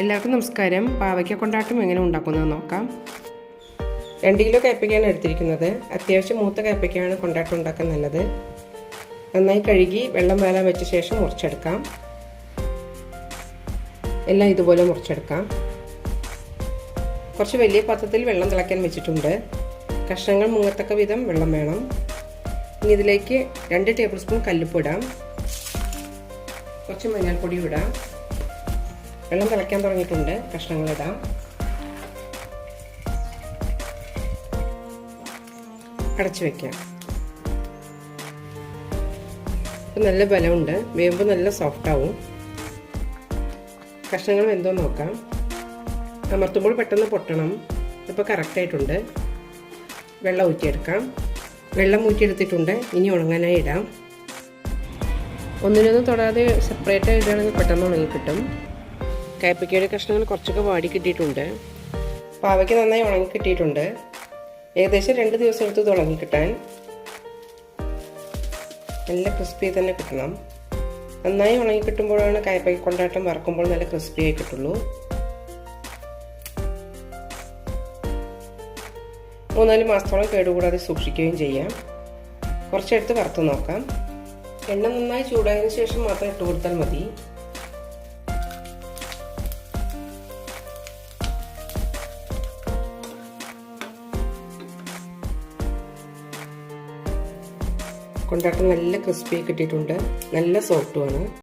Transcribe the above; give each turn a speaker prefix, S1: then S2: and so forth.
S1: എല്ലാവർക്കും നമസ്കാരം. പാവയ്ക്ക കൊണ്ടാട്ടം എങ്ങനെ ഉണ്ടാക്കുന്നത് നോക്കാം. രണ്ട് കിലോ കയ്പ്പയ്ക്കാണ് എടുത്തിരിക്കുന്നത്. അത്യാവശ്യം മൂത്ത കയ്പ്പയ്ക്കാണ് കൊണ്ടാട്ടം ഉണ്ടാക്കാൻ നല്ലത്. നന്നായി കഴുകി വെള്ളം വേലാൻ വെച്ച ശേഷം മുറിച്ചെടുക്കാം. എല്ലാം ഇതുപോലെ മുറിച്ചെടുക്കാം. കുറച്ച് വലിയ പാത്രത്തിൽ വെള്ളം തിളയ്ക്കാൻ വെച്ചിട്ടുണ്ട്. കഷ്ണങ്ങൾ മുങ്ങത്തക്ക വിധം വെള്ളം വേണം. ഇനി ഇതിലേക്ക് രണ്ട് ടേബിൾ സ്പൂൺ കല്ലുപ്പ് ഇടാം. കുറച്ച് മഞ്ഞൾപ്പൊടി ഇടാം. വെള്ളം തിളയ്ക്കാൻ തുടങ്ങിയിട്ടുണ്ട് കഷ്ണങ്ങൾ ഇടാം അടച്ചു വെക്കാം. ഇപ്പം നല്ല ബലമുണ്ട്. വേവുമ്പോൾ നല്ല സോഫ്റ്റ് ആവും. കഷ്ണങ്ങൾ എന്തോ നോക്കാം. അമർത്തുമ്പോൾ പെട്ടെന്ന് പൊട്ടണം. ഇപ്പോൾ കറക്റ്റായിട്ടുണ്ട് വെള്ളം ഊറ്റിയെടുക്കാം. വെള്ളം ഊറ്റിയെടുത്തിട്ടുണ്ട്. ഇനി ഉണങ്ങാനായി ഇടാം. ഒന്നിനൊന്നും തൊടാതെ സെപ്പറേറ്റ് ഇടുകയാണെങ്കിൽ പെട്ടെന്ന് ഉണങ്ങി കിട്ടും. കയ്പ്പയ്ക്കയുടെ കഷ്ണങ്ങൾ കുറച്ചൊക്കെ വാടി കിട്ടിയിട്ടുണ്ട്. പാവയ്ക്ക് നന്നായി ഉണങ്ങി കിട്ടിയിട്ടുണ്ട്. ഏകദേശം രണ്ട് ദിവസം എടുത്ത് ഉണങ്ങി കിട്ടാൻ. നല്ല ക്രിസ്പി തന്നെ കിട്ടണം. നന്നായി ഉണങ്ങി കിട്ടുമ്പോഴാണ് കയ്പ്പയ്ക്ക് കൊണ്ടാട്ടം വറക്കുമ്പോൾ നല്ല ക്രിസ്പി ആയി കിട്ടുള്ളൂ. മൂന്നാൽ മാസത്തോളം കേടുകൂടാതെ സൂക്ഷിക്കുകയും ചെയ്യാം. കുറച്ചെടുത്ത് വറുത്ത് നോക്കാം. എണ്ണ നന്നായി ചൂടായതിനു ശേഷം മാത്രം ഇട്ട് കൊടുത്താൽ മതി. കൊണ്ടാട്ടം നല്ല ക്രിസ്പി കിട്ടിയിട്ടുണ്ട്. നല്ല സോഫ്റ്റുമാണ്